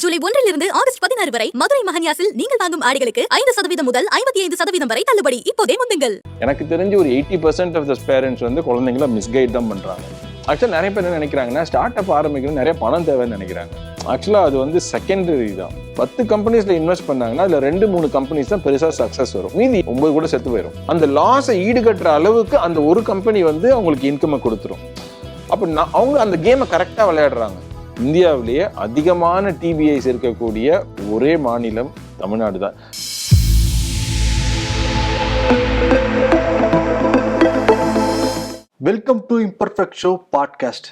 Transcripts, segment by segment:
ஜூலை ஒன்றிலிருந்து ஆகஸ்ட் பதினாறு வரை மதுரை மகன்யாசில் நீங்கள் வாங்கும் ஆடைகளுக்கு ஐந்து சதவீதம் முதல் ஐம்பத்தி ஐந்து சதவீதம் வரை தள்ளுபடி. இப்போதே முந்துங்கள். எனக்கு தெரிஞ்சு ஒரு eighty percent of the parents வந்து குழந்தைங்கள மிஸ்கைட் தான் பண்ணுறாங்க ஆக்சுவலாக நிறைய பேர் என்ன நினைக்கிறாங்கன்னா ஸ்டார்ட் அப் ஆரம்பிக்கணும் நிறைய பணம் தேவைன்னு நினைக்கிறாங்க. ஆக்சுவலாக அது வந்து செகண்டரி தான். பத்து கம்பெனிஸில் இன்வெஸ்ட் பண்ணாங்கன்னா அதில் ரெண்டு மூணு கம்பெனிஸ் தான் பெருசாக சக்ஸஸ் வரும். மீதி ஒம்பது கூட செத்து போயிடும் அந்த லாஸை ஈடுகட்டுற அளவுக்கு அந்த ஒரு கம்பெனி வந்து அவங்களுக்கு இன்கம்மை கொடுத்துரும். அப்போ நான் அவங்க அந்த கேமை கரெக்டாக விளையாடுறாங்க. இந்தியாவிலேயே அதிகமான டிபிஐஸ் இருக்கக்கூடிய ஒரே மாநிலம் தமிழ்நாடு தான். Welcome to imperfect show podcast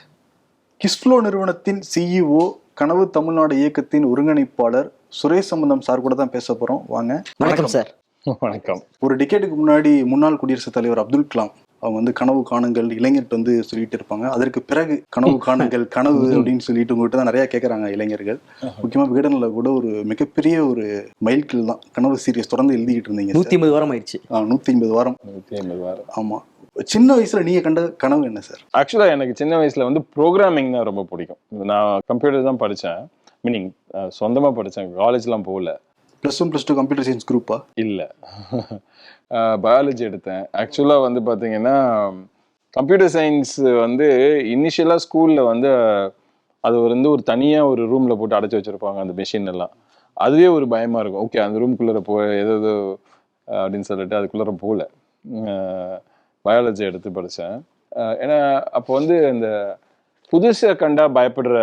Kissflow நிறுவனத்தின் சிஇஓ கனவு தமிழ்நாடு இயக்கத்தின் ஒருங்கிணைப்பாளர் சுரேஷ் சம்பந்தம் சார் கூட தான் பேச போறோம். வாங்க. வணக்கம் சார். வணக்கம். ஒரு டிக்கெட்டுக்கு முன்னாடி முன்னாள் குடியரசுத் தலைவர் அப்துல் கலாம் அவங்க வந்து கனவு காணுங்கள் இளைஞர்கிட்ட வந்து சொல்லிட்டு இருப்பாங்க. அதற்கு பிறகு கனவு காணுங்கள் கனவு அப்படின்னு சொல்லிட்டு உங்ககிட்ட தான் நிறைய கேட்கறாங்க இளைஞர்கள். முக்கியமா விகடனில் கூட ஒரு மிகப்பெரிய ஒரு மைல்கில் தான் கனவு சீரியஸ் தொடர்ந்து எழுதிக்கிட்டு இருந்தீங்க நூத்தி ஐம்பது வாரம் ஆயிடுச்சு நூத்தி ஐம்பது வாரம். நூற்றி ஐம்பது வாரம். ஆமா. சின்ன வயசுல நீங்க கண்ட கனவு என்ன சார்? ஆக்சுவலாக எனக்கு சின்ன வயசுல வந்து ப்ரோக்ராமிங் தான் ரொம்ப பிடிக்கும். நான் கம்ப்யூட்டர் தான் படித்தேன் மீனிங் சொந்தமாக படித்தேன் காலேஜ்லாம் போகல. Plus one plus two computer science குரூப்பா இல்லை. பயாலஜி எடுத்தேன். ஆக்சுவலாக வந்து பார்த்தீங்கன்னா கம்ப்யூட்டர் சயின்ஸ் வந்து இனிஷியலாக ஸ்கூலில் வந்து அது வந்து ஒரு தனியாக ஒரு ரூமில் போட்டு அடைச்சி வச்சுருப்பாங்க அந்த மிஷின் எல்லாம். அதுவே ஒரு பயமாக இருக்கும். ஓகே அந்த ரூம்குள்ளே போ ஏதோ அப்படின்னு சொல்லிட்டு அதுக்குள்ளே போகல பயாலஜி எடுத்து படித்தேன் ஏன்னா அப்போ வந்து இந்த புதுசை கண்டா பயப்படுற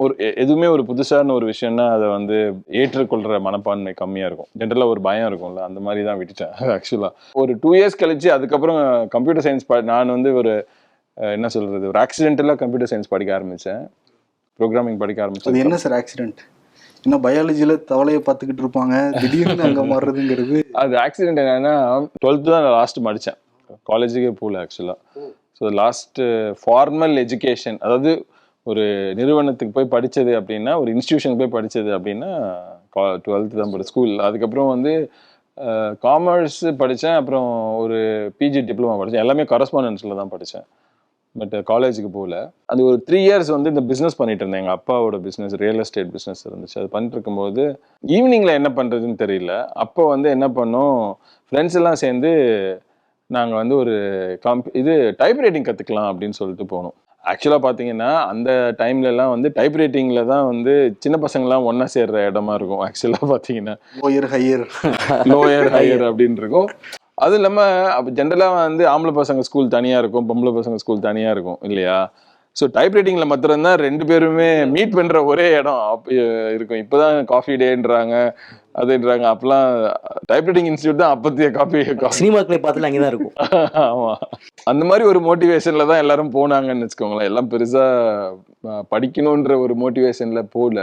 ஒரு எதுவுமே ஒரு புதுசான ஒரு விஷயம்னா அதை வந்து ஏற்றுக்கொள்கிற மனப்பான்மை கம்மியாக இருக்கும். ஜென்ரலாக ஒரு பயம் இருக்கும்ல அந்த மாதிரி தான் விட்டுட்டேன் ஆக்சுவலாக ஒரு டூ இயர்ஸ் கழிச்சு அதுக்கப்புறம் கம்ப்யூட்டர் சயின்ஸ் ப நான் வந்து ஒரு என்ன சொல்கிறது ஒரு ஆக்சிடென்டலாக கம்ப்யூட்டர் சயின்ஸ் படிக்க ஆரம்பித்தேன் ப்ரோக்ராமிங் படிக்க அது ஆரம்பிச்சேன் என்ன சார் ஆக்சிடென்ட் இன்னும் பயாலஜில தவளையை பார்த்துக்கிட்டு இருப்பாங்க திடீர்னு அங்க மாறுறதுங்கிறது? அது ஆக்சிடென்ட் என்னன்னா டுவெல்த்து தான் லாஸ்ட் படித்தேன் காலேஜுக்கே போகல ஆக்சுவலாக ஸோ லாஸ்ட் ஃபார்மல் எஜுகேஷன் அதாவது ஒரு நிறுவனத்துக்கு போய் படித்தது அப்படின்னா ஒரு இன்ஸ்டியூஷனுக்கு போய் படித்தது அப்படின்னா டுவெல்த்து தான் படி ஸ்கூல் அதுக்கப்புறம் வந்து காமர்ஸ் படித்தேன் அப்புறம் ஒரு பிஜி டிப்ளமா படித்தேன் எல்லாமே கரஸ்பாண்டன்ஸில் தான் படித்தேன் பட் காலேஜுக்கு போகல அது ஒரு த்ரீ இயர்ஸ் வந்து இந்த பிஸ்னஸ் பண்ணிட்டு இருந்தேன். எங்கள் அப்பாவோட பிஸ்னஸ் ரியல் எஸ்டேட் பிஸ்னஸ் இருந்துச்சு. அது பண்ணிட்டு இருக்கும்போது ஈவினிங்கில் என்ன பண்ணுறதுன்னு தெரியல. அப்போ வந்து என்ன பண்ணோம் ஃப்ரெண்ட்ஸ் எல்லாம் சேர்ந்து நாங்கள் வந்து ஒரு காம்ப் இது டைப் ரைட்டிங் கற்றுக்கலாம் அப்படின்னு சொல்லிட்டு போனோம். ஆக்சுவலாக பார்த்தீங்கன்னா அந்த டைம்ல எல்லாம் வந்து டைப் ரைட்டிங்கில் தான் வந்து சின்ன பசங்கள்லாம் ஒன்றா சேர்ற இடமா இருக்கும். ஆக்சுவலாக பார்த்தீங்கன்னா லோயர் ஹையர் லோயர் ஹையர் அப்படின்னு இருக்கும். அது இல்லாமல் அப்போ ஜென்ரலாக வந்து ஆம்பளை பசங்க ஸ்கூல் தனியாக இருக்கும் பொம்பளை பசங்க ஸ்கூல் தனியாக இருக்கும் இல்லையா? ஸோ டைப் ரைட்டிங்கில் மாத்திரம்தான் ரெண்டு பேருமே மீட் பண்ணுற ஒரே இடம். அப்ப இருக்கும். இப்போ தான் காஃபி டேன்றாங்க அதுன்றாங்க. அப்போலாம் டைப் ரைட்டிங் இன்ஸ்டியூட் தான் அப்பத்திய காஃபி சினிமாக்களை பார்த்துல அங்கேதான் இருக்கும். ஆமா. அந்த மாதிரி ஒரு மோட்டிவேஷன்ல தான் எல்லாரும் போனாங்கன்னு வச்சுக்கோங்களேன். எல்லாம் பெருசா அஹ், படிக்கணுன்ற ஒரு மோட்டிவேஷன்ல போகல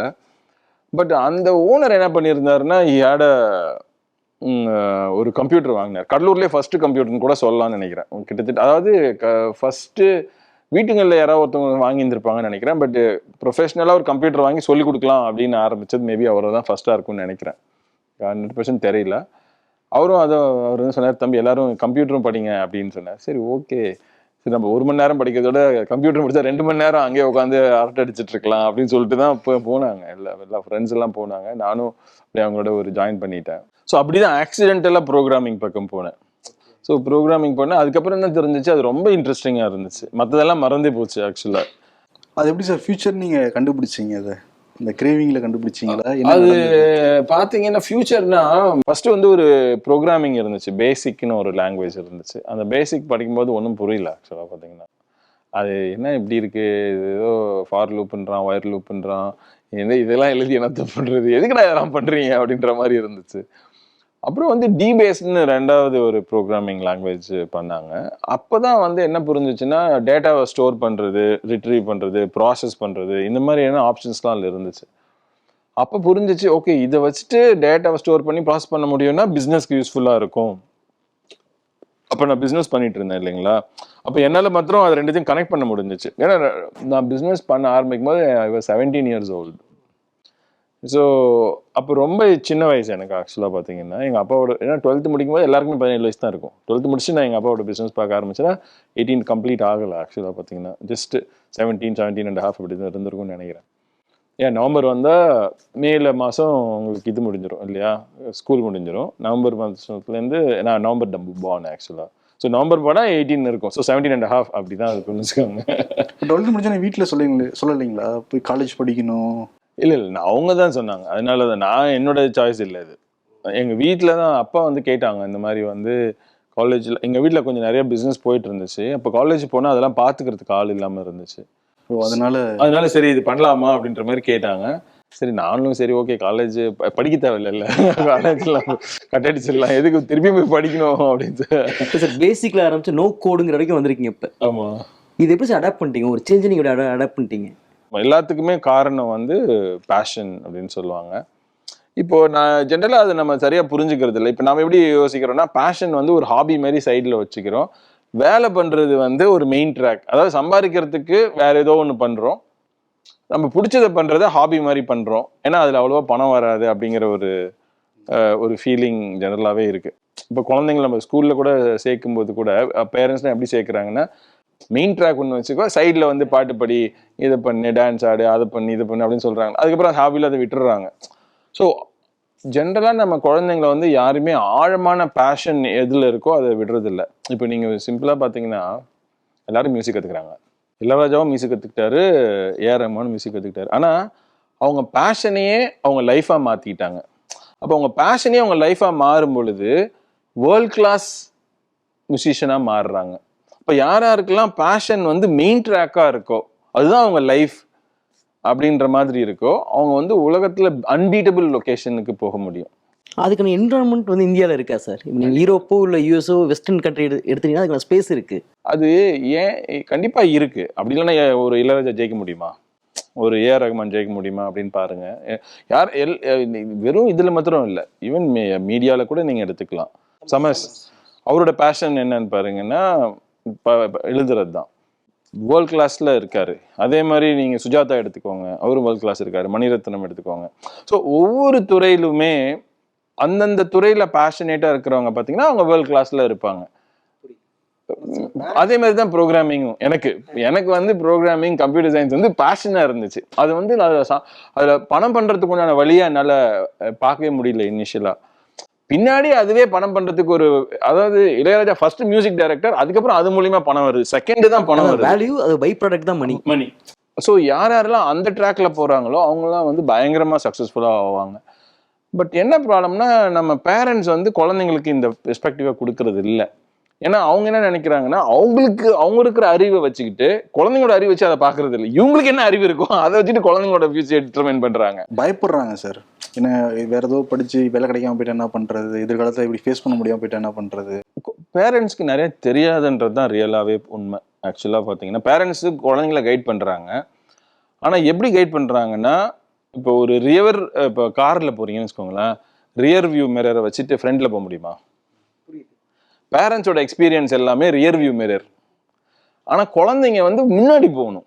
பட் அந்த ஓனர் என்ன பண்ணியிருந்தாருன்னா ஹேட ஒரு கம்ப்யூட்டர் வாங்கினார். கடலூர்லேயே ஃபர்ஸ்ட் கம்ப்யூட்டர்னு கூட சொல்லலாம்னு நினைக்கிறேன். கிட்டத்தட்ட அதாவது ஃபர்ஸ்ட் வீட்டுங்களில் யாராவது ஒருத்தவங்க வாங்கியிருந்திருப்பாங்கன்னு நினைக்கிறேன். பட் ப்ரொஃபஷனலாக ஒரு கம்ப்யூட்டர் வாங்கி சொல்லி கொடுக்கலாம் அப்படின்னு ஆரம்பிச்சது மேபி அவரை தான் ஃபர்ஸ்ட்டாக இருக்கும்னு நினைக்கிறேன். ஹண்ட்ரட் பர்சன்ட் தெரியல. அவரும் அதை அவர் வந்து சொன்னார் தம்பி எல்லாரும் கம்ப்யூட்டரும் படிங்க அப்படின்னு சொன்னார். சரி ஓகே சரி நம்ம ஒரு மணி நேரம் படிக்கிறதோட கம்ப்யூட்டர் முடிச்சா ரெண்டு மணி நேரம் அங்கேயே உட்காந்து அரட்டை அடிச்சிட்டு இருக்கலாம் அப்படின்னு சொல்லிட்டு தான் இப்போ போனாங்க. எல்லா எல்லா ஃப்ரெண்ட்ஸ் எல்லாம் போனாங்க. நானும் அப்படியே அவங்களோட ஒரு ஜாயின் பண்ணிட்டேன். ஸோ அப்படிதான் ஆக்சிடென்டலாக ப்ரோக்ராமிங் பக்கம் போனேன். ஸோ ப்ரோக்ராமிங் பண்ணேன் அதுக்கப்புறம் என்ன தெரிஞ்சிச்சு? அது ரொம்ப இன்ட்ரெஸ்டிங்காக இருந்துச்சு. மற்றதெல்லாம் மறந்தே போச்சு ஆக்சுவலாக அது எப்படி சார் ஃபியூச்சர் நீங்க கண்டுபிடிச்சீங்க அதை இந்த கிரேவிங்ல கண்டுபிடிச்சீங்களா? என்ன அது நடந்தது? பாத்தீங்கன்னா ஃபியூச்சர்னா ஃபர்ஸ்ட் வந்து ஒரு ப்ரோக்ராமிங் இருந்துச்சு. பேசிக்னு ஒரு லாங்குவேஜ் இருந்துச்சு. அந்த பேசிக் படிக்கும்போது ஒன்றும் புரியல ஆக்சுவலாக பார்த்தீங்கன்னா அது என்ன இப்படி இருக்கு? இது ஏதோ ஃபார் லூப்புன்றான் ஒயர் லூப்புன்றான் என்ன இதெல்லாம் எழுதி என்னத்த பண்றது? எதுக்குடா இதெல்லாம் பண்றீங்க? அப்படின்ற மாதிரி இருந்துச்சு. அப்புறம் வந்து டிபேஸ்ட்னு ரெண்டாவது ஒரு ப்ரோக்ராமிங் லாங்குவேஜ் பண்ணாங்க. அப்போ தான் வந்து என்ன புரிஞ்சுச்சுன்னா டேட்டாவை ஸ்டோர் பண்ணுறது ரிட்ரீவ் பண்ணுறது ப்ராசஸ் பண்ணுறது இந்த மாதிரியான ஆப்ஷன்ஸ்லாம் அதில் இருந்துச்சு. அப்போ புரிஞ்சிச்சு ஓகே இதை வச்சுட்டு டேட்டாவை ஸ்டோர் பண்ணி ப்ராசஸ் பண்ண முடியும்னா பிஸ்னஸ்க்கு யூஸ்ஃபுல்லாக இருக்கும். அப்போ நான் பிஸ்னஸ் பண்ணிட்டு இருந்தேன் இல்லைங்களா? அப்போ என்னால் மாத்திரம் அது ரெண்டுத்தையும் கனெக்ட் பண்ண முடிஞ்சிச்சு. ஏன்னா நான் பிஸ்னஸ் பண்ண ஆரம்பிக்கும் போது I was seventeen years old so அப்போ ரொம்ப சின்ன வயசு எனக்கு ஆக்சுவலாக பார்த்தீங்கன்னா எங்கள் அப்பாவோட ஏன்னா டுவெல்த்து முடிக்கும் போது எல்லாருக்குமே பதினேழு வயசு தான் இருக்கும். டுவெல்த்து முடிச்சு நான் எங்கள் அப்பாவோட பிஸ்னஸ் பார்க்க ஆரம்பிச்சேன்னா எயிட்டீன் கம்ப்ளீட் ஆகலை ஆக்சுவலாக பார்த்தீங்கன்னா just seventeen seventeen and half அப்படி தான் இருந்திருக்கும்னு நினைக்கிறேன். ஏன் நவம்பர் வந்தால் மேல மாதம் உங்களுக்கு இது முடிஞ்சிடும் இல்லையா? ஸ்கூல் முடிஞ்சிடும் நவம்பர் மாதத்துலேருந்து நான் நவம்பர் டம்பு பான் ஆக்சுவலாக ஸோ நவம்பர் போனால் எயிட்டீன் இருக்கும். ஸோ செவன்டீன் அண்ட் ஹாஃப் அப்படி தான் இருக்கும்னு வச்சுக்கோங்க. டுவெல்த் முடிஞ்சா வீட்டில் சொல்லுங்களே சொல்லலைங்களா? போய் காலேஜ் படிக்கணும். இல்லை இல்லை நான் அவங்க தான் சொன்னாங்க. அதனால தான் நான் என்னோட சாய்ஸ் இல்லை இது. எங்கள் வீட்டில் தான் அப்பா வந்து கேட்டாங்க இந்த மாதிரி வந்து காலேஜில் எங்கள் வீட்டில் கொஞ்சம் நிறைய பிஸ்னஸ் போயிட்டு இருந்துச்சு. அப்போ காலேஜ் போனால் அதெல்லாம் பார்த்துக்கிறதுக்கு ஆள் இல்லாமல் இருந்துச்சு. ஸோ அதனால அதனால சரி இது பண்ணலாமா அப்படின்ற மாதிரி கேட்டாங்க. சரி நானும் சரி ஓகே காலேஜ் படிக்க தேவையில்ல காலேஜ்ல கட் அடிச்சிடலாம். எதுக்கு திருப்பி போய் படிக்கணும் அப்படின்னு சார் பேசிக்ல ஆரம்பிச்சு நோ கோடுங்கிற வரைக்கும் வந்திருக்கீங்க இப்போ. ஆமா. இது எப்படி சார் அடாப்ட் பண்ணிட்டீங்க? ஒரு சேஞ்ச் நீங்க அடாப்ட் பண்ணிட்டீங்க. எல்லாத்துக்குமே காரணம் வந்து பேஷன் அப்படின்னு சொல்லுவாங்க. இப்போ நான் ஜென்ரலாக அதை நம்ம சரியாக புரிஞ்சுக்கிறது இல்லை. இப்போ நம்ம எப்படி யோசிக்கிறோம்னா பேஷன் வந்து ஒரு ஹாபி மாதிரி சைடில் வச்சுக்கிறோம். வேலை பண்ணுறது வந்து ஒரு மெயின் ட்ராக் அதாவது சம்பாதிக்கிறதுக்கு வேற ஏதோ ஒன்று பண்ணுறோம் நம்ம பிடிச்சதை பண்ணுறத ஹாபி மாதிரி பண்ணுறோம் ஏன்னா அதில் அவ்வளோவா பணம் வராது அப்படிங்கிற ஒரு ஒரு ஃபீலிங் ஜெனரலாகவே இருக்குது இப்போ குழந்தைங்கள நம்ம ஸ்கூலில் கூட சேர்க்கும் போது கூட பேரண்ட்ஸ்லாம் எப்படி சேர்க்குறாங்கன்னா மெயின் ட்ராக் ஒன்று வச்சுக்கோ சைடில் வந்து பாட்டு படி இதை பண்ணு டான்ஸ் ஆடு அதை பண்ணி இதை பண்ணு அப்படின்னு சொல்கிறாங்க அதுக்கப்புறம் ஹாபியில் அதை விட்டுறாங்க ஸோ ஜென்ரலாக நம்ம குழந்தைங்கள வந்து யாருமே ஆழமான பேஷன் எதில் இருக்கோ அதை விடுறதில்ல. இப்போ நீங்கள் சிம்பிளாக பார்த்தீங்கன்னா எல்லாரும் மியூசிக் கற்றுக்குறாங்க இளராஜாவும் மியூசிக் கற்றுக்கிட்டாரு ஏஆர் ரஹ்மானும் மியூசிக் கற்றுக்கிட்டாரு ஆனால் அவங்க பேஷனையே அவங்க லைஃபாக மாற்றிக்கிட்டாங்க அப்போ அவங்க பேஷனே அவங்க லைஃபாக மாறும் பொழுது வேர்ல்ட் கிளாஸ் மியூசிஷியனாக மாறுறாங்க. இப்போ யார் யாருக்கெல்லாம் பேஷன் வந்து மெயின் ட்ராக்காக இருக்கோ அதுதான் அவங்க லைஃப் அப்படின்ற மாதிரி இருக்கோ அவங்க வந்து உலகத்தில் அன்பீட்டபிள் லொக்கேஷனுக்கு போக முடியும். அதுக்கான என்வரான்மெண்ட் வந்து இந்தியாவில் இருக்கா சார் இப்போ நீங்கள் யூரோப்போ இல்லை யூஎஸ்ஓ வெஸ்டர்ன் கண்ட்ரி எடு எடுத்தீங்கன்னா அதுக்கான ஸ்பேஸ் இருக்கு. அது ஏன் கண்டிப்பா இருக்கு. அப்படி இல்லைன்னா ஒரு இளையராஜா ஜெயிக்க முடியுமா? ஒரு ஏஆர் ரஹ்மான் ஜெயிக்க முடியுமா அப்படின்னு பாருங்க. யார் எல் வெறும் இதுல மாத்திரம் இல்லை. ஈவன் மீடியால கூட நீங்க எடுத்துக்கலாம். சமஸ் அவரோட பேஷன் என்னன்னு பாருங்கன்னா எழுதுறது தான் வேர்ல்ட் கிளாஸில் இருக்காரு. அதே மாதிரி நீங்கள் சுஜாதா எடுத்துக்கோங்க. அவரும் வேர்ல்ட் கிளாஸ் இருக்காரு. மணிரத்னம் எடுத்துக்கோங்க. ஸோ ஒவ்வொரு துறையிலுமே அந்தந்த துறையில் பேஷனேட்டாக இருக்கிறவங்க பார்த்தீங்கன்னா அவங்க வேர்ல்ட் கிளாஸில் இருப்பாங்க. அதே மாதிரி தான் ப்ரோக்ராமிங்கும் எனக்கு எனக்கு வந்து ப்ரோக்ராமிங் கம்ப்யூட்டர் சயின்ஸ் வந்து பேஷனாக இருந்துச்சு. அது வந்து அதில் சா- பணம் பண்ணுறதுக்குண்டான உண்டான என்னால் பார்க்கவே முடியல இனிஷியலாக பின்னாடி அதுவே பணம் பண்றதுக்கு ஒரு அதாவது இளையராஜா ஃபர்ஸ்ட் மியூசிக் டைரக்டர் அதுக்கப்புறம் அது மூலியமா பணம் வருது. செகண்ட் தான் பணம் வருது. வேல்யூ அது பை ப்ராடக்ட் தான் மணி மணி ஸோ யார் யாரெல்லாம் அந்த ட்ராக்ல போறாங்களோ அவங்களாம் வந்து பயங்கரமா சக்ஸஸ்ஃபுல்லாக ஆவாங்க. பட் என்ன ப்ராப்ளம்னா நம்ம பேரண்ட்ஸ் வந்து குழந்தைங்களுக்கு இந்த பெர்ஸ்பெக்டிவை கொடுக்கறது இல்லை. ஏன்னா அவங்க என்ன நினைக்கிறாங்கன்னா அவங்களுக்கு அவங்க இருக்கிற அறிவை வச்சுக்கிட்டு குழந்தைங்களோட அறிவு வச்சு அதை பார்க்கறது இல்லை. இவங்களுக்கு என்ன அறிவு இருக்கோ அதை வச்சுட்டு குழந்தைங்களோட ஃபியூச்சர் டிட்டர்மைன் பண்றாங்க. பயப்படுறாங்க சார் என்ன வேற ஏதோ படிச்சு வேலை கிடைக்காம போயிட்டு என்ன பண்றது? எதிர்காலத்தில் இப்படி ஃபேஸ் பண்ண முடியாம போயிட்டு என்ன பண்றது? பேரண்ட்ஸ்க்கு நிறைய தெரியாதுன்றது தான் ரியலாகவே உண்மை. ஆக்சுவலாக பார்த்தீங்கன்னா பேரண்ட்ஸு குழந்தைங்கள கைட் பண்ணுறாங்க ஆனால் எப்படி கைட் பண்ணுறாங்கன்னா இப்போ ஒரு ரியர் இப்போ காரில் போகிறீங்கன்னு வச்சுக்கோங்களேன் ரியர் வியூ மிரரை வச்சுட்டு ஃப்ரண்ட்டில் போக முடியுமா? பேரண்ட்ஸோட எக்ஸ்பீரியன்ஸ் எல்லாமே ரியர் வியூ மிரர் ஆனால் குழந்தைங்க வந்து முன்னாடி போகணும்.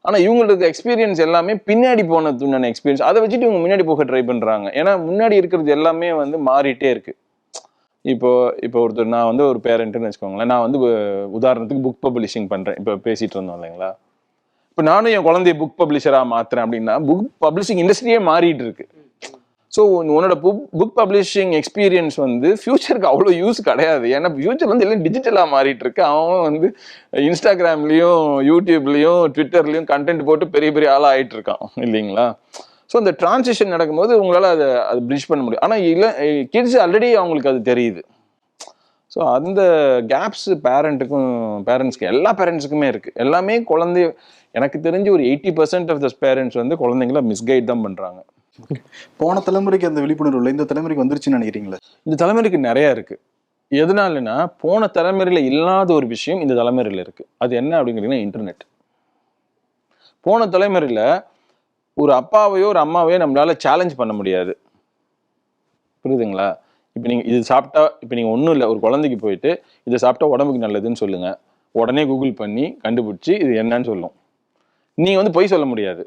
ஆனால் இவங்களுக்கு எக்ஸ்பீரியன்ஸ் எல்லாமே பின்னாடி போனதுண்டான எக்ஸ்பீரியன்ஸ் அதை வச்சுட்டு இவங்க முன்னாடி போக ட்ரை பண்ணுறாங்க ஏன்னா முன்னாடி இருக்கிறது எல்லாமே வந்து மாறிட்டே இருக்கு. இப்போ இப்போ ஒருத்தர் நான் வந்து ஒரு பேரண்ட்டுன்னு வச்சுக்கோங்களேன். நான் வந்து உ- உதாரணத்துக்கு புக் பப்ளிஷிங் பண்ணுறேன் இப்போ பேசிட்டு இருந்தோம் இல்லைங்களா? இப்போ நானும் என் குழந்தைய புக் பப்ளிஷராக மாத்துறேன் அப்படின்னா புக் பப்ளிஷிங் இண்டஸ்ட்ரியே மாறிட்டு இருக்கு. ஸோ உன்னோட புக் புக் பப்ளிஷிங் எக்ஸ்பீரியன்ஸ் வந்து ஃபியூச்சருக்கு அவ்வளோ யூஸ் கிடையாது. ஏன்னா ஃபியூச்சர் வந்து எல்லாம் டிஜிட்டலாக மாறிட்டு இருக்கு அவன் வந்து இன்ஸ்டாகிராம்லேயும் யூடியூப்லேயும் ட்விட்டர்லேயும் கண்டென்ட் போட்டு பெரிய பெரிய ஆளாக ஆகிட்டு இருக்கான் இல்லைங்களா? ஸோ அந்த டிரான்சிஷன் நடக்கும்போது உங்களால் அதை அது பிரிட்ஜ் பண்ண முடியும். ஆனால் இல்லை கிட்ஸ் ஆல்ரெடி அவங்களுக்கு அது தெரியுது. ஸோ அந்த கேப்ஸ் பேரண்ட்டுக்கும் பேரண்ட்ஸ்க்கு எல்லா பேரண்ட்ஸுக்குமே இருக்குது எல்லாமே குழந்தை எனக்கு தெரிஞ்சு ஒரு eighty percent of the parents வந்து குழந்தைங்கள மிஸ்கைட் தான் பண்ணுறாங்க போன தலைமுறைக்கு அந்த விழிப்புணர்வு இல்லை. இந்த தலைமுறைக்கு வந்துருச்சுன்னு நினைக்கிறீங்களா? இந்த தலைமுறைக்கு நிறைய இருக்கு. எதனாலனா போன தலைமுறையில இல்லாத ஒரு விஷயம் இந்த தலைமுறையில இருக்கு. அது என்ன அப்படிங்கிறீங்கன்னா இன்டர்நெட் போன தலைமுறையில ஒரு அப்பாவையோ ஒரு அம்மாவையோ நம்மளால சேலஞ்ச் பண்ண முடியாது. புரியுதுங்களா? இப்போ நீங்கள் இது சாப்பிட்டா இப்போ நீங்கள் ஒன்றும் இல்லை. ஒரு குழந்தைக்கு போயிட்டு இதை சாப்பிட்டா உடம்புக்கு நல்லதுன்னு சொல்லுங்கள் உடனே கூகுள் பண்ணி கண்டுபிடிச்சி இது என்னன்னு சொல்லும். நீங்கள் வந்து பொய் சொல்ல முடியாது.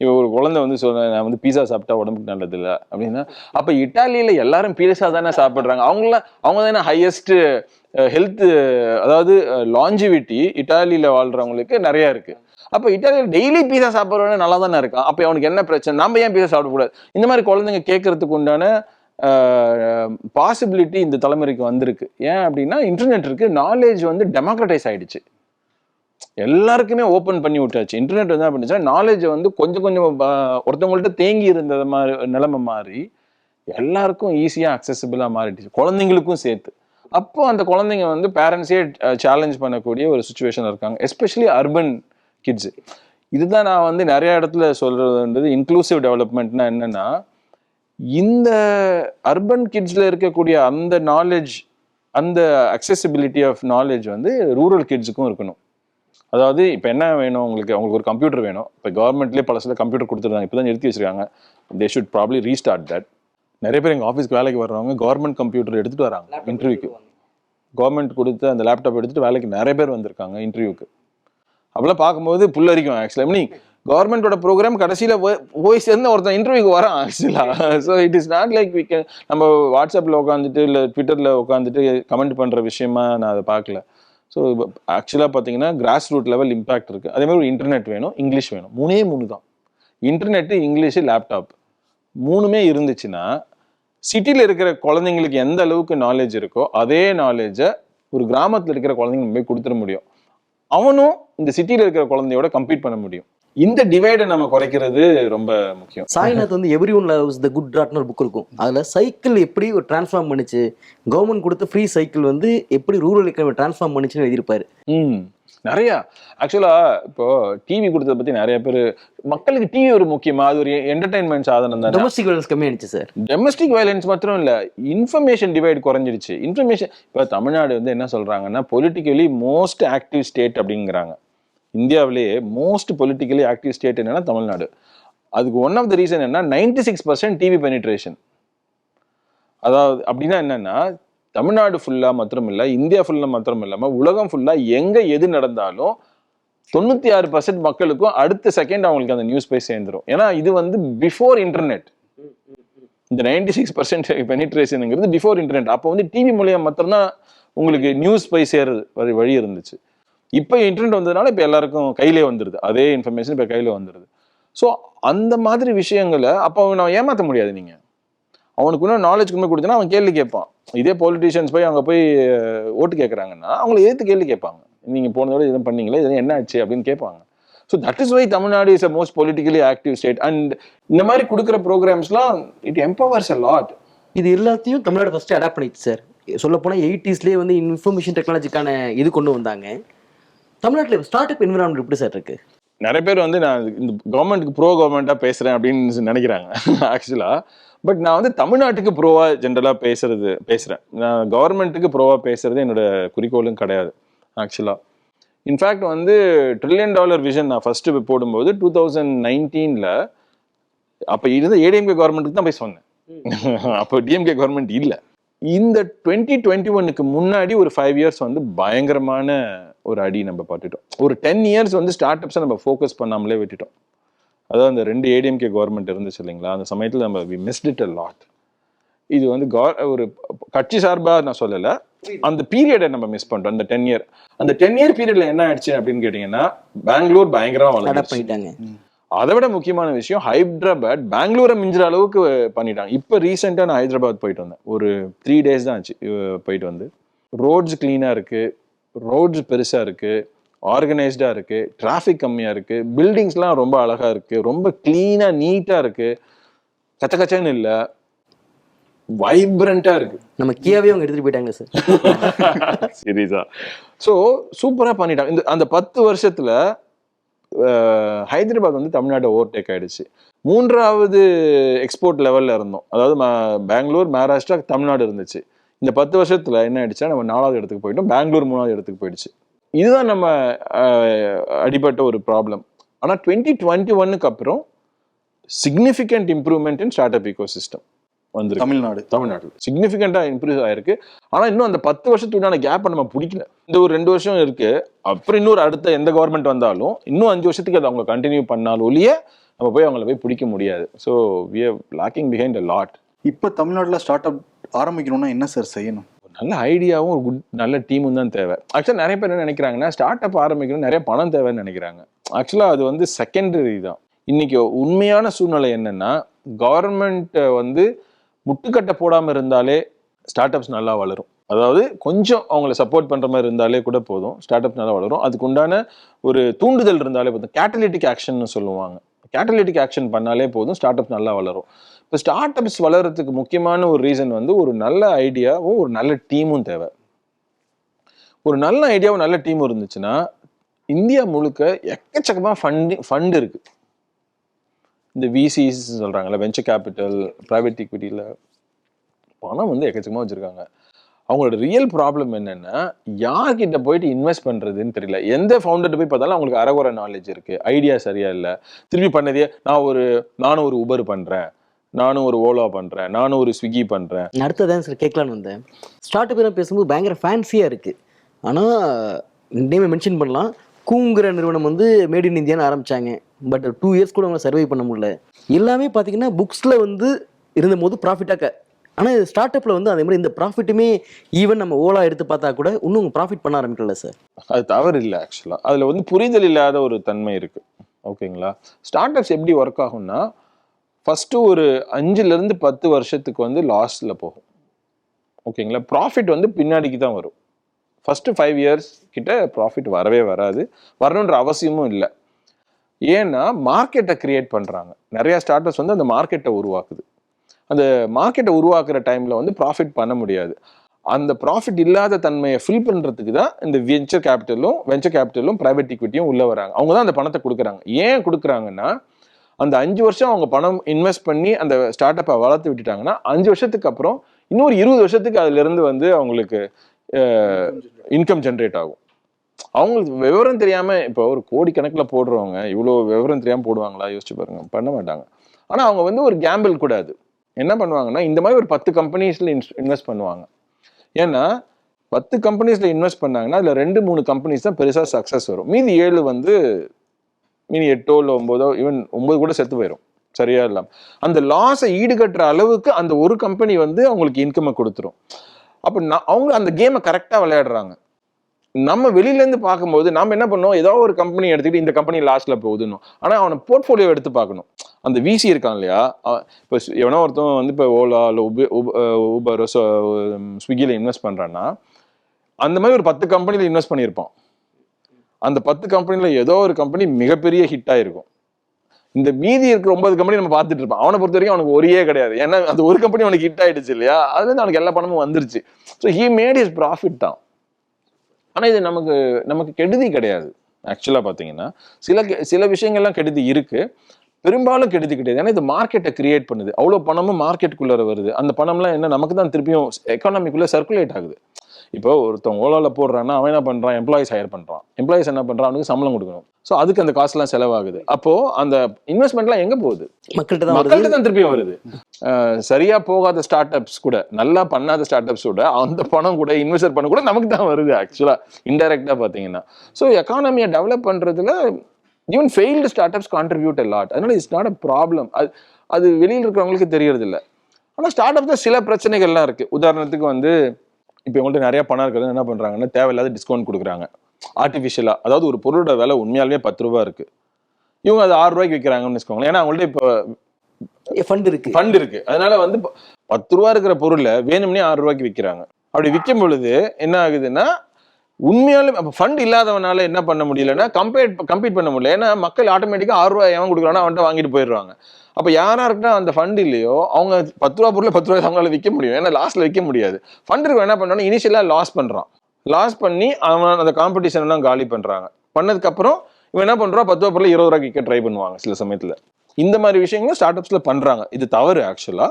இப்போ ஒரு குழந்தை வந்து சொல்ல நான் வந்து பீஸா சாப்பிட்டா உடம்புக்கு நல்லது இல்லை அப்படின்னா அப்போ இட்டாலியில் எல்லாரும் பீஸா தானே சாப்பிட்றாங்க. அவங்களாம் அவங்க தானே ஹையஸ்ட் ஹெல்த்து அதாவது லாஞ்சிவிட்டி இட்டாலியில் வாழ்கிறவங்களுக்கு நிறையா இருக்குது அப்போ இட்டாலியில் டெய்லி பீஸா சாப்பிட்றவனே நல்லா தானே இருக்கான். அப்போ அவனுக்கு என்ன பிரச்சனை? நம்ம ஏன் பீஸா சாப்பிடக்கூடாது? இந்த மாதிரி குழந்தைங்க கேட்கறதுக்கு உண்டான பாசிபிலிட்டி இந்த தலைமுறைக்கு வந்திருக்கு. ஏன் அப்படின்னா இன்டர்நெட் இருக்குது நாலேஜ் வந்து டெமோக்ரட்டைஸ் ஆகிடுச்சு எல்லாருக்குமே ஓப்பன் பண்ணி விட்டாச்சு. இன்டர்நெட் வந்து என்ன பண்ணுச்சுன்னா நாலேஜை வந்து கொஞ்சம் கொஞ்சம் ஒருத்தவங்கள்ட்ட தேங்கி இருந்த மாதிரி நிலைமை மாறி எல்லாருக்கும் ஈஸியாக அக்சசபிளாக மாறிடுச்சு. குழந்தைங்களுக்கும் சேர்த்து. அப்போ அந்த குழந்தைங்க வந்து பேரண்ட்ஸே சேலஞ்ச் பண்ணக்கூடிய ஒரு சுச்சுவேஷன் இருக்காங்க. எஸ்பெஷலி அர்பன் கிட்ஸு இதுதான் நான் வந்து நிறைய இடத்துல சொல்கிறதுன்றது இன்க்ளூசிவ் டெவலப்மெண்ட்னா என்னென்னா இந்த அர்பன் கிட்ஸில் இருக்கக்கூடிய அந்த நாலேஜ் அந்த அக்சசிபிலிட்டி ஆஃப் நாலேஜ் வந்து ரூரல் கிட்ஸுக்கும் இருக்கணும். அதாவது இப்போ என்ன வேணும் உங்களுக்கு? அவங்களுக்கு ஒரு கம்ப்யூட்டர் வேணும். இப்போ கவர்மெண்ட்லேயே பல சில கம்ப்யூட்டர் கொடுத்துருந்தாங்க. இப்போ தான் நிறுத்தி வச்சிருக்காங்க. They should probably restart that நிறைய பேர் எங்கள் ஆஃபீஸ்க்கு வேலைக்கு வர்றவங்க கவர்மெண்ட் கம்ப்யூட்டர் எடுத்துகிட்டு வராங்க. இன்டர்வியூக்கு கவர்மெண்ட் கொடுத்து அந்த லேப்டாப் எடுத்துட்டு வேலைக்கு நிறைய பேர் வந்திருக்காங்க இன்டர்வியூக்கு அப்பெல்லாம் பார்க்கும்போது புல்லரிக்கும் ஆக்சுவலாக நீ கவர்மெண்டோட ப்ரோக்ராம் கடைசியில் போய் சேர்ந்து ஒருத்தன் இன்டர்வியூக்கு வரான் ஆக்சுவலாக so it is not like we can நம்ம வாட்ஸ்அப்பில் உட்காந்துட்டு இல்லை ட்விட்டரில் உட்காந்துட்டு கமெண்ட் பண்ணுற விஷயமா நான் அதை பார்க்கல. ஸோ ஆக்சுவலாக பார்த்தீங்கன்னா கிராஸ் ரூட் லெவல் இம்பாக்ட் இருக்குது அதே மாதிரி ஒரு இன்டர்நெட் வேணும் இங்கிலீஷ் வேணும். மூணே மூணு தான். இன்டர்நெட்டு இங்கிலீஷு லேப்டாப் மூணுமே இருந்துச்சுன்னா சிட்டியில் இருக்கிற குழந்தைங்களுக்கு எந்த அளவுக்கு நாலேஜ் இருக்கோ அதே நாலேஜை ஒரு கிராமத்தில் இருக்கிற குழந்தைங்க போய் கொடுத்துட முடியும். அவனும் இந்த சிட்டியில் இருக்கிற குழந்தையோட கம்ப்ளீட் பண்ண முடியும். இந்த டிவைடை நம்ம குறைக்கிறது ரொம்ப முக்கியம். சாய்நாத் வந்து every one loves the good டாட்னு ஒரு புக் இருக்கும். அதுல சைக்கிள் எப்படி ஒரு டிரான்ஸ்ஃபார்ம் பண்ணுச்சு? கவர்மெண்ட் கொடுத்த ஃப்ரீ சைக்கிள் வந்து எப்படி ரூரல் எக்கனமி டிரான்ஸ்ஃபார்ம் பண்ணுச்சுன்னு எழுதியிருப்பாரு. ம். நிறைய. ஆக்சுவலா இப்போ டிவி கொடுத்தத பத்தி நிறைய பேர் மக்களுக்கு டிவி ஒரு முக்கியமா? அது ஒரு என்டர்டைன்மெண்ட் சாதனம் தானே. டொமஸ்டிக் வயலன்ஸ் கம்மியாயிடுச்சு சார் டொமஸ்டிக் வயலன்ஸ் மாத்திரம் இல்ல இன்ஃபர்மேஷன் டிவைட் குறைஞ்சிடுச்சு. இன்ஃபர்மேஷன் இப்போ தமிழ்நாடு வந்து என்ன சொல்றாங்கன்னா பொலிட்டிக்கலி மோஸ்ட் ஆக்டிவ் ஸ்டேட் அப்படிங்கிறாங்க. இந்தியாவிலேயே மோஸ்ட் பொலிட்டிக்கலி ஆக்டிவ் ஸ்டேட் என்னன்னா தமிழ்நாடு. அதுக்கு ஒன் ஆஃப் த ரீசன் என்ன ninety six percent TV penetration அதாவது அப்படின்னா என்னன்னா தமிழ்நாடு ஃபுல்லாக மாத்திரம் இல்லை இந்தியா ஃபுல்லாக மாத்திரம் இல்லாமல் உலகம் ஃபுல்லாக எங்கே எது நடந்தாலும் தொண்ணூற்றி ஆறு பர்சன்ட் மக்களுக்கும் அடுத்த செகண்ட் அவங்களுக்கு அந்த நியூஸ் போய் சேர்ந்துரும். ஏன்னா இது வந்து பிஃபோர் இன்டர்நெட் இந்த நைன்டி சிக்ஸ் பர்சன்ட் பெனிட்ரேஷனுங்கிறது பிஃபோர் இன்டர்நெட் அப்போ வந்து டிவி மூலியம் மாத்திரம்தான் உங்களுக்கு நியூஸ் போய் சேர்றது வழி வழி இருந்துச்சு. இப்போ இன்டர்நெட் வந்ததுனால இப்போ எல்லாருக்கும் கையிலே வந்துடுது அதே இன்ஃபர்மேஷன் இப்போ கையில் வந்துடுது ஸோ அந்த மாதிரி விஷயங்களை அப்போ நான் ஏமாற்ற முடியாது நீங்கள் அவனுக்கு இன்னும் நாலேஜ் கம்மி கொடுத்தனா அவன் கேள்வி கேட்பான். இதே பொலிட்டிஷியன்ஸ் போய் அங்கே போய் ஓட்டு கேட்குறாங்கன்னா அவங்கள எதிர்த்து கேள்வி கேட்பாங்க. நீங்கள் போனதோட இதெல்லாம் பண்ணீங்களே? இதெல்லாம் என்ன ஆச்சு? அப்படின்னு கேட்பாங்க. So that is why Tamil Nadu is a most politically active state and இந்த மாதிரி கொடுக்குற ப்ரோக்ராம்ஸ்லாம் இட் எம்பவர்ஸ் அ லாட் இது எல்லாத்தையும் தமிழ்நாடு ஃபஸ்ட்டு அடாப்ட் பண்ணிச்சு சார் சொல்ல போனால் எயிட்டிஸ்லேயே வந்து இன்ஃபர்மேஷன் டெக்னாலஜிக்கான இது கொண்டு வந்தாங்க. தமிழ்நாட்டில் ஸ்டார்ட் அப் என்விரான்மெண்ட் எப்படி சார் இருக்கு? நிறைய பேர் வந்து நான் இந்த கவர்மெண்ட்டுக்கு ப்ரோ கவர்மெண்ட்டாக பேசுகிறேன் அப்படின்னு நினைக்கிறாங்க ஆக்சுவலாக பட் நான் வந்து தமிழ்நாட்டுக்கு ப்ரோவாக ஜென்ரலாக பேசுறது பேசுகிறேன் நான் கவர்மெண்ட்டுக்கு ப்ரோவாக பேசுறது என்னோட குறிக்கோளும் கிடையாது ஆக்சுவலாக இன்ஃபேக்ட் வந்து ட்ரில்லியன் டாலர் விஷன் நான் ஃபர்ஸ்ட் போடும்போது டூ தௌசண்ட் நைன்டீனில் அப்போ இருந்த ஏடிஎம்கே கவர்மெண்ட்டுக்கு தான் போய் சொன்னேன். அப்போ டிஎம்கே கவர்மெண்ட் இல்லை. இந்த டுவெண்ட்டி டுவெண்ட்டி ஒன்னுக்கு முன்னாடி ஒரு ஃபைவ் இயர்ஸ் வந்து பயங்கரமான ஒரு அடி நம்ம பட்டுட்டோம் ஒரு டென் இயர்ஸ் வந்து ஸ்டார்ட் அப்ஸை நம்ம ஃபோக்கஸ் பண்ணாமலே விட்டுட்டோம். அதாவது அந்த ரெண்டு ஏடிஎம்கே கவர்மெண்ட் இருந்துச்சு இல்லைங்களா? அந்த சமயத்தில் நம்ம we missed it a lot இது வந்து கவர் ஒரு கட்சி சார்பாக நான் சொல்லலை. அந்த பீரியடை நம்ம மிஸ் பண்ணிட்டோம். அந்த டென் இயர் அந்த டென் இயர் பீரியட்ல என்ன ஆயிடுச்சு அப்படின்னு கேட்டிங்கன்னா பெங்களூர் பயங்கரமா அடாப்ட் வளர்ந்துச்சு பண்ணிட்டாங்க. அதை விட முக்கியமான விஷயம் ஹைதராபாத் பெங்களூரை மிஞ்சுற அளவுக்கு பண்ணிட்டாங்க. இப்போ ரீசெண்டாக நான் ஹைதராபாத் போயிட்டு வந்தேன். ஒரு த்ரீ டேஸ் தான் ஆச்சு போயிட்டு வந்து. ரோட்ஸ் க்ளீனாக இருக்கு ரோட்ஸ் பெருசாக இருக்கு ஆர்கனைஸ்டாக இருக்கு டிராஃபிக் கம்மியாக இருக்கு பில்டிங்ஸ்லாம் ரொம்ப அழகா இருக்கு ரொம்ப க்ளீனாக நீட்டாக இருக்கு. கச்ச கச்சன்னு இல்லை வைப்ரண்ட்டாக இருக்கு. நம்ம கியாவே அவங்க எடுத்துட்டு போயிட்டாங்க சார் சீரியஸா ஸோ சூப்பரா பண்ணிட்டாங்க. இந்த அந்த பத்து வருஷத்துல ஹைதராபாத் வந்து தமிழ்நாட்டை ஓவர்டேக் ஆயிடுச்சு. மூன்றாவது எக்ஸ்போர்ட் லெவலில் இருந்தோம். அதாவது ம- பெங்களூர் மகாராஷ்டிரா தமிழ்நாடு இருந்துச்சு. இந்த பத்து வருஷத்தில் என்ன ஆயிடுச்சா நம்ம நாலாவது இடத்துக்கு போயிட்டோம். பெங்களூர் மூணாவது இடத்துக்கு போயிடுச்சு. இதுதான் நம்ம அடிபட்ட ஒரு ப்ராப்ளம் ஆனால் டுவெண்ட்டி டுவெண்ட்டி ஒன்னுக்கு அப்புறம் significant improvement in start up ecosystem வந்து தமிழ்நாடு. தமிழ்நாட்டில் சிக்னிஃபிகண்ட்டாக இம்ப்ரூவ் ஆயிருக்கு. ஆனால் இன்னும் அந்த பத்து வருஷத்துக்கான கேப்பை நம்ம பிடிக்கல. இந்த ஒரு ரெண்டு வருஷம் இருக்கு. அப்புறம் இன்னொரு அடுத்த எந்த கவர்மெண்ட் வந்தாலும் இன்னும் அஞ்சு வருஷத்துக்கு அதை அவங்க கண்டினியூ பண்ணாலும் ஒழிய நம்ம போய் அவங்கள போய் பிடிக்க முடியாது. So we are lagging behind a lot இப்போ தமிழ்நாட்டில் ஸ்டார்ட் அப் ஆரம்பிக்கணும்னா என்ன சார் செய்யணும்? நல்ல ஐடியாவும் ஒரு குட் நல்ல டீமும் தான் தேவை. ஆக்சுவலாக நிறைய பேர் என்ன நினைக்கிறாங்கன்னா ஸ்டார்ட் அப் ஆரம்பிக்கணும் நிறைய பணம் தேவைன்னு நினைக்கிறாங்க. ஆக்சுவலாக அது வந்து செகண்டரி தான். இன்னைக்கு உண்மையான சூழ்நிலை என்னன்னா கவர்மெண்ட் வந்து முட்டுக்கட்டை போடாமல் இருந்தாலே ஸ்டார்ட் அப்ஸ் நல்லா வளரும். அதாவது கொஞ்சம் அவங்கள சப்போர்ட் பண்ணுற மாதிரி இருந்தாலே கூட போதும். ஸ்டார்ட் அப்ஸ் நல்லா வளரும். அதுக்கு உண்டான ஒரு தூண்டுதல் இருந்தாலே போதும். கேட்டலிட்டிக் ஆக்ஷன் சொல்லுவாங்க. கேட்டலிட்டிக் ஆக்ஷன் பண்ணாலே போதும். ஸ்டார்ட் அப்ஸ் நல்லா வளரும். இப்போ ஸ்டார்ட் அப்ஸ் வளர்றதுக்கு முக்கியமான ஒரு ரீசன் வந்து ஒரு நல்ல ஐடியாவும் ஒரு நல்ல டீமும் தேவை. ஒரு நல்ல ஐடியாவும் நல்ல டீமும் இருந்துச்சுன்னா இந்தியா முழுக்க எக்கச்சக்கமாக ஃபண்டிங் ஃபண்ட் இருக்குது இந்த விசிஸ் சொல்கிறாங்கல்ல வெஞ்சர் கேபிட்டல் ப்ரைவேட் ஈக்விட்டியில் பணம் வந்து எக்கச்சக்கமாக வச்சுருக்காங்க. அவங்களோட ரியல் ப்ராப்ளம் என்னென்னா யார்கிட்ட போயிட்டு இன்வெஸ்ட் பண்ணுறதுன்னு தெரியல. எந்த ஃபவுண்டர்கிட்ட போய் பார்த்தாலும் அவங்களுக்கு அறகுற நாலேஜ் இருக்குது ஐடியா சரியாக இல்லை. திருப்பி பண்ணதே நான் ஒரு நானும் ஒரு உபர் பண்ணுறேன் நானும் ஒரு ஓலா பண்றேன். நானும் ஒரு ஸ்விக்கி பண்றேன். அடுத்ததான் சார் கேட்கலான்னு வந்தேன். ஸ்டார்ட் அப் பேசும்போது பயங்கர ஃபேன்சியாக இருக்குது ஆனால் நேமை மென்ஷன் பண்ணலாம். கூங்குற நிறுவனம் வந்து மேட் இன் இந்தியான்னு ஆரம்பிச்சாங்க. பட் டூ இயர்ஸ் கூட அவங்களை சர்வை பண்ண முடியல. எல்லாமே பார்த்தீங்கன்னா புக்ஸில் வந்து இருந்தபோது ப்ராஃபிட்டாக ஆனால் ஸ்டார்ட் அப்பில் வந்து அதே மாதிரி இந்த ப்ராஃபிட்டுமே ஈவன் நம்ம ஓலா எடுத்து பார்த்தா கூட இன்னும் ப்ராஃபிட் பண்ண ஆரம்பிக்கல சார் அது தவறு இல்லை ஆக்சுவலாக அதில் வந்து புரிதல் இல்லாத ஒரு தன்மை இருக்குது ஓகேங்களா ஸ்டார்ட் அப்ஸ் எப்படி ஒர்க் ஆகும்னா ஃபஸ்ட்டு ஒரு அஞ்சுலேருந்து பத்து வருஷத்துக்கு வந்து லாஸில் போகும். ஓகேங்களா ப்ராஃபிட் வந்து பின்னாடிக்கு தான் வரும். ஃபஸ்ட்டு ஃபைவ் இயர்ஸ் கிட்ட ப்ராஃபிட் வரவே வராது. வரணுன்ற அவசியமும் இல்லை. ஏன்னா மார்க்கெட்டை கிரியேட் பண்ணுறாங்க நிறைய ஸ்டார்டர்ஸ் வந்து அந்த மார்க்கெட்டை உருவாக்குது. அந்த மார்க்கெட்டை உருவாக்குற டைமில் வந்து ப்ராஃபிட் பண்ண முடியாது. அந்த ப்ராஃபிட் இல்லாத தன்மையை ஃபில் பண்ணுறதுக்கு தான் இந்த வெஞ்சர் கேபிட்டலும் வெஞ்சர் கேபிட்டலும் ப்ரைவேட் ஈக்விட்டியும் உள்ளே வராங்க. அவங்க தான் அந்த பணத்தை கொடுக்குறாங்க. ஏன் கொடுக்குறாங்கன்னா அந்த அஞ்சு வருஷம் அவங்க பணம் இன்வெஸ்ட் பண்ணி அந்த ஸ்டார்ட் அப்பை வளர்த்து விட்டுட்டாங்கன்னா அஞ்சு வருஷத்துக்கு அப்புறம் இன்னொரு இருபது வருஷத்துக்கு அதுலேருந்து வந்து அவங்களுக்கு இன்கம் ஜென்ரேட் ஆகும். அவங்களுக்கு விவரம் தெரியாம இப்போ ஒரு கோடிக்கணக்கில் போடுறவங்க இவ்வளோ விவரம் தெரியாமல் போடுவாங்களா? யோசிச்சு பாருங்க. பண்ண மாட்டாங்க. ஆனால் அவங்க வந்து ஒரு கேம்பிள் கூடாது என்ன பண்ணுவாங்கன்னா இந்த மாதிரி ஒரு பத்து கம்பெனிஸில் இன்வெஸ்ட் பண்ணுவாங்க. ஏன்னா பத்து கம்பெனிஸில் இன்வெஸ்ட் பண்ணாங்கன்னா அதில் ரெண்டு மூணு கம்பெனிஸ் தான் பெருசாக சக்ஸஸ் வரும். மீதி ஏழு வந்து மீதி எட்டோ இல்லை ஒம்போதோ ஈவன் ஒம்பது கூட செத்து போயிடும் சரியா இல்லாமல் அந்த லாஸை ஈடுகட்டுற அளவுக்கு அந்த ஒரு கம்பெனி வந்து அவங்களுக்கு இன்கம்மை கொடுத்துரும். அப்போ நான் அவங்க அந்த கேமை கரெக்டாக விளையாடுறாங்க. நம்ம வெளியிலேருந்து பார்க்கும்போது நம்ம என்ன பண்ணோம் ஏதோ ஒரு கம்பெனி எடுத்துக்கிட்டு இந்த கம்பெனி லாஸ்ட்ல போகுதுன்னு ஆனால் அவனை போர்ட்ஃபோலியோ எடுத்து பார்க்கணும். அந்த விசி இருக்கான் இல்லையா? இப்போ எவனோ ஒருத்தன் வந்து இப்போ ஓலா இல்லை உப ஊபர் ஸ்விக்கியில் இன்வெஸ்ட் பண்ணுறான்னா அந்த மாதிரி ஒரு பத்து கம்பெனியில் இன்வெஸ்ட் பண்ணியிருப்பான். அந்த பத்து கம்பெனியில் ஏதோ ஒரு கம்பெனி மிகப்பெரிய ஹிட் ஆகிருக்கும் இந்த மீதி இருக்கிற ஒன்பது கம்பெனி நம்ம பார்த்துட்டு இருப்போம். அவனை பொறுத்த வரைக்கும் அவனுக்கு ஒரே கிடையாது. ஏன்னா அந்த ஒரு கம்பெனி அவனுக்கு ஹிட் ஆயிடுச்சு இல்லையா? அதுலேருந்து அவனுக்கு எல்லா பணமும் வந்துருச்சு. So he made his profit தான். ஆனா இது நமக்கு நமக்கு கெடுதி கிடையாது. ஆக்சுவலா பார்த்தீங்கன்னா சில கெ- சில விஷயங்கள்லாம் கெடுதி இருக்கு. பெரும்பாலும் கெடுதி கிடையாது. ஏன்னா இது மார்க்கெட்டை கிரியேட் பண்ணுது. அவ்வளோ பணமும் மார்க்கெட்டுக்குள்ளே வருது. அந்த பணம்லாம் என்ன நமக்கு தான் திருப்பியும் எக்கானமிக்குள்ளே சர்க்குலேட் ஆகுது. இப்போ ஒருத்தன் ஓலால போடுறான்னா அவன் என்ன பண்றான்? எம்ப்ளாயிஸ் ஹையர் பண்றான். எம்ப்ளாயிஸ் என்ன பண்றான்? அவனுக்கு சம்பளம் கொடுக்கணும். ஸோ அதுக்கு அந்த காசுலாம் செலவாகுது. அப்போ அந்த இன்வெஸ்ட்மெண்ட்லாம் எங்க போகுது? மக்கள்கிட்ட தான் மக்கள்கிட்ட தான் திருப்பியும் வருது. சரியா போகாத ஸ்டார்ட் அப்ஸ் கூட நல்லா பண்ணாத ஸ்டார்ட் அப்ஸ் கூட அந்த பணம் கூட இன்வெஸ்ட் பண்ண கூட நமக்கு தான் வருது ஆக்சுவலா இன்டெரக்டா பாத்தீங்கன்னா ஸோ எக்கானமியை டெவலப் பண்றதுல even failed start ups contribute lot அதனால இட்ஸ் நாட் அ ப்ராப்ளம் அது அது வெளியில் இருக்கிறவங்களுக்கு தெரியறது இல்ல ஆனா ஸ்டார்ட் அப்ல சில பிரச்சனைகள்லாம் இருக்கு. உதாரணத்துக்கு வந்து இப்போ உங்கள்ட்ட நிறைய பணம் இருக்கிறது என்ன பண்றாங்கன்னா தேவையில்லாத டிஸ்கவுண்ட் கொடுக்குறாங்க. ஆர்டிஃபிஷியலா அதாவது ஒரு பொருளோட விலை உண்மையாலுமே பத்து ரூபா இருக்கு. இவங்க அது ஆறு ரூபாய்க்கு விற்கிறாங்கன்னு வச்சுக்கோங்களேன். ஏன்னா அவங்கள்ட்ட இப்போ ஃபண்ட் இருக்கு. ஃபண்ட் இருக்கு. அதனால வந்து பத்து ரூபா இருக்கிற பொருளை வேணும்னே ஆறு ரூபாய்க்கு விற்கிறாங்க அப்படி விற்கும் பொழுது என்ன ஆகுதுன்னா உண்மையாலும் அப்ப ஃபண்ட் இல்லாதவனால என்ன பண்ண முடியலன்னா கம்பேர் கம்பீட் பண்ண முடியல. ஏன்னா மக்கள் ஆட்டோமேட்டிக்கா ஆறு ரூபாய் எவன் கொடுக்குறானோ அவன்கிட்ட வாங்கிட்டு போயிடுறாங்க. அப்போ யாரா இருக்கா அந்த ஃபண்ட் இல்லையோ அவங்க பத்து ரூபா பொருள் பத்து ரூபாய் அவங்களால விற்க முடியும். ஏன்னா லாஸ்ட்ல விற்க முடியாது. ஃபண்ட் இருக்க என்ன பண்ணாலும் இனிஷியலா லாஸ் பண்றான். லாஸ் பண்ணி அவன் அந்த காம்படிஷன் எல்லாம் காலி பண்றாங்க. பண்ணதுக்கு அப்புறம் இவன் என்ன பண்றான் பத்து ரூபா பொருள் இருபது ரூபாய்க்கு விற்க ட்ரை பண்ணுவாங்க சில சமயத்துல. இந்த மாதிரி விஷயங்களும் ஸ்டார்ட் அப்ஸ்ல பண்றாங்க. இது தவறு ஆக்சுவலா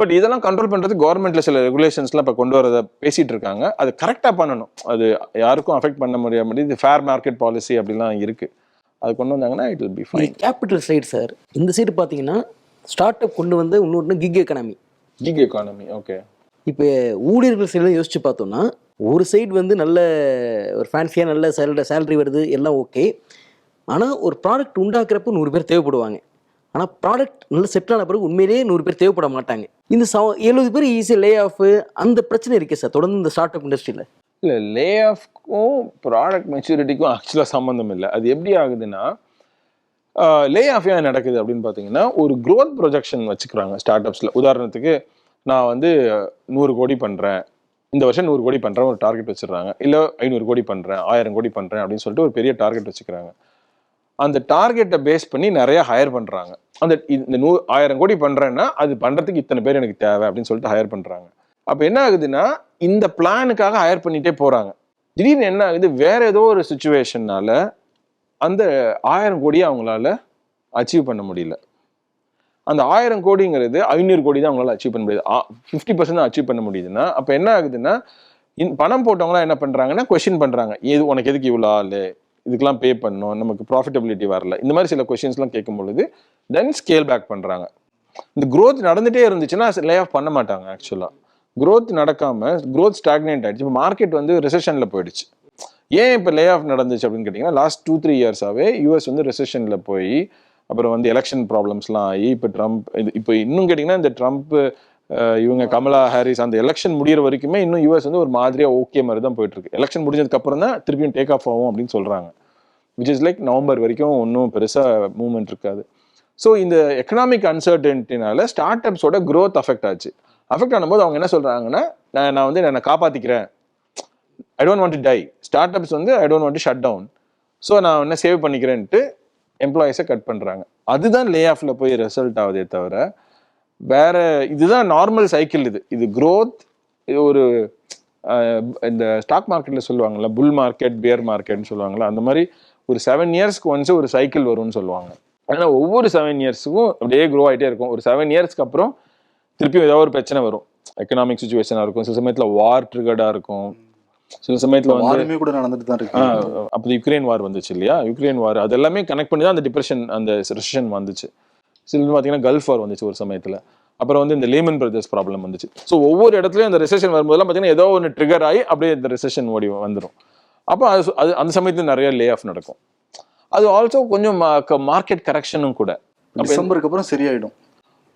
பட் இதெல்லாம் கண்ட்ரோல் பண்றது கவர்மெண்ட்ல சில ரெகுலேஷன்ஸ்லாம் இப்போ கொண்டு வரதை பேசிட்டு இருக்காங்க. அது கரெக்டா பண்ணணும். அது யாருக்கும் அஃபெக்ட் பண்ண முடியாது இது ஃபேர் மார்க்கெட் பாலிசி அப்படிலாம் இருக்குது அது கொண்டு வந்தாங்கன்னா it will be fine capital side sir இந்த சைடு பார்த்தீங்கன்னா ஸ்டார்ட் அப் கொண்டு வந்து இன்னொன்று gig economy gig economy okay இப்போ ஊழியர்கள் சைடில் யோசிச்சு பார்த்தோம்னா ஒரு சைடு வந்து நல்ல ஒரு ஃபேன்சியாக நல்ல சேலரி சேலரி வருது எல்லாம் ஓகே ஆனால் ஒரு ப்ராடக்ட் உண்டாக்குறப்ப நூறு பேர் தேவைப்படுவாங்க. ஆனால் ப்ராடக்ட் நல்ல செட் ஆன பிறகு உண்மையிலேயே நூறு பேர் தேவைப்பட மாட்டாங்க. இந்த சவ எழுபது பேர் ஈஸியாக லே ஆஃப் அந்த பிரச்சனை இருக்கே சார் தொடர்ந்து இந்த ஸ்டார்ட் அப் இண்டஸ்ட்ரியில் இல்ல லே ஆஃப் அதுக்கும் ப்ராடக்ட் மெச்சூரிட்டிக்கும் ஆக்சுவலாக சம்மந்தம் இல்லை அது எப்படி ஆகுதுன்னா லே ஆஃப் ஏன் நடக்குது அப்படின்னு பார்த்தீங்கன்னா ஒரு க்ரோத் ப்ரொஜெக்ஷன் வச்சுக்கிறாங்க ஸ்டார்ட் அப்ஸில் உதாரணத்துக்கு நான் வந்து நூறு கோடி பண்ணுறேன் இந்த வருஷம் நூறு கோடி பண்ணுறேன் ஒரு டார்கெட் வச்சுருக்காங்க இல்லை ஐநூறு கோடி பண்ணுறேன் ஆயிரம் கோடி பண்ணுறேன் அப்படின்னு சொல்லிட்டு ஒரு பெரிய டார்கெட் வச்சுக்கிறாங்க. அந்த டார்கெட்டை பேஸ் பண்ணி நிறைய ஹையர் பண்ணுறாங்க அந்த இந்த நூ ஆயிரம் கோடி பண்ணுறேன்னா அது பண்ணுறதுக்கு இத்தனை பேர் எனக்கு தேவை அப்படின்னு சொல்லிட்டு ஹையர் பண்ணுறாங்க அப்போ என்ன ஆகுதுன்னா இந்த பிளானுக்காக ஹையர் பண்ணிகிட்டே போகிறாங்க திடீர்னு என்ன ஆகுது? வேற ஏதோ ஒரு சுச்சுவேஷன்னால அந்த ஆயிரம் கோடியை அவங்களால அச்சீவ் பண்ண முடியல. அந்த ஆயிரம் கோடிங்கிறது ஐநூறு கோடி தான் அவங்களால அச்சீவ் பண்ண முடியுது. ஃபிஃப்டி பர்சன்ட் அச்சீவ் பண்ண முடியுதுன்னா அப்போ என்ன ஆகுதுன்னா பணம் போட்டவங்களாம் என்ன பண்ணுறாங்கன்னா கொஷின் பண்ணுறாங்க எது உனக்கு எதுக்கு இவ்வளோ ஆளு? இதுக்கெல்லாம் பே பண்ணணும். நமக்கு ப்ராஃபிட்டபிலிட்டி வரல. இந்த மாதிரி சில கொஷின்ஸ்லாம் கேட்கும் பொழுது தென் ஸ்கேல் பேக் பண்ணுறாங்க இந்த க்ரோத் நடந்துகிட்டே இருந்துச்சுன்னா லே ஆஃப் பண்ண மாட்டாங்க ஆக்சுவலாக க்ரோத் நடக்காம க்ரோத் ஸ்டாக்னேட் ஆயிடுச்சு. இப்போ மார்க்கெட் வந்து ரிசெஷனில் போயிடுச்சு. ஏன் இப்போ லே ஆஃப் நடந்துச்சு அப்படின்னு கேட்டிங்கன்னா லாஸ்ட் டூ த்ரீ இயர்ஸாகவே யூஎஸ் வந்து ரிசெஷனில் போய் அப்புறம் வந்து எலெக்ஷன் ப்ராப்ளம்ஸ்லாம் ஆகி இப்போ ட்ரம்ப் இது இப்போ இன்னும் கேட்டிங்கன்னா இந்த ட்ரம்ப் இவங்க கமலா ஹாரிஸ் அந்த எலெக்ஷன் முடிகிற வரைக்குமே இன்னும் யூஎஸ் வந்து ஒரு மாதிரியாக ஓகே மாதிரி தான் போயிட்டுருக்கு எலெக்ஷன் முடிஞ்சதுக்கப்புறம் தான் திருப்பியும் டேக் ஆஃப் ஆகும் அப்படின்னு சொல்கிறாங்க விச் இஸ் லைக் நவம்பர் வரைக்கும் ஒன்றும் பெருசாக மூவ்மெண்ட் இருக்காது. ஸோ இந்த எக்கனாமிக் அன்சர்டன்ட்டினால ஸ்டார்ட் அப்ஸோட குரோத் அஃபெக்ட் ஆச்சு. அஃபெக்ட் ஆனும்போது அவங்க என்ன சொல்கிறாங்கன்னா நான் நான் வந்து என்னை காப்பாற்றிக்கிறேன் I don't want to die start ups வந்து I don't want to shut down so நான் என்ன சேவ் பண்ணிக்கிறேன்ட்டு எம்ப்ளாயிஸை கட் பண்ணுறாங்க அதுதான் லே ஆஃப்ல போய் ரிசல்ட் ஆகுதே தவிர வேற இதுதான் நார்மல் சைக்கிள் இது. இது க்ரோத் இது ஒரு இந்த ஸ்டாக் மார்க்கெட்டில் சொல்லுவாங்கள்ல புல் மார்க்கெட் பியர் மார்க்கெட்னு சொல்லுவாங்கள்ல அந்த மாதிரி ஒரு செவன் இயர்ஸ்க்கு ஒன்ஸ் ஒரு சைக்கிள் வரும்னு சொல்லுவாங்க. ஆனால் ஒவ்வொரு செவன் இயர்ஸுக்கும் அப்படியே க்ரோ ஆகிட்டே இருக்கும். ஒரு செவன் இயர்ஸ்க்கு அப்புறம் திருப்பியும் ஏதாவது ஒரு பிரச்சனை வரும். எக்கனாமிக் சுச்சுவேஷனாக இருக்கும். சில சமயத்தில் வார் ட்ரிகர்டாக இருக்கும். சில சமயத்தில் வந்து கூட நடந்துட்டு தான் இருக்கு. அப்போ யுக்ரைன் வார் வந்துச்சு இல்லையா? யுக்ரைன் வார் அது எல்லாமே கனெக்ட் பண்ணி தான் அந்த டிப்ரெஷன் அந்த ரெசிஷன் வந்துச்சு. சில பார்த்தீங்கன்னா கல்ஃப் வார் வந்துச்சு ஒரு சமயத்தில். அப்புறம் வந்து இந்த லேமன் பிரதர்ஸ் ப்ராப்ளம் வந்துச்சு. ஸோ ஒவ்வொரு இடத்துலையும் அந்த ரெசெஷன் வரும்போதெல்லாம் பார்த்தீங்கன்னா ஏதோ ஒன்று ட்ரிகர் ஆகி அப்படியே இந்த ரெசெஷன் ஓடி வந்துடும் அப்போ அது அது அந்த சமயத்தில் நிறைய லே ஆஃப் நடக்கும். அது ஆல்சோ கொஞ்சம் மார்க்கெட் கரெக்ஷனும் கூட. டிசம்பருக்கு அப்புறம் சரியாயிடும்.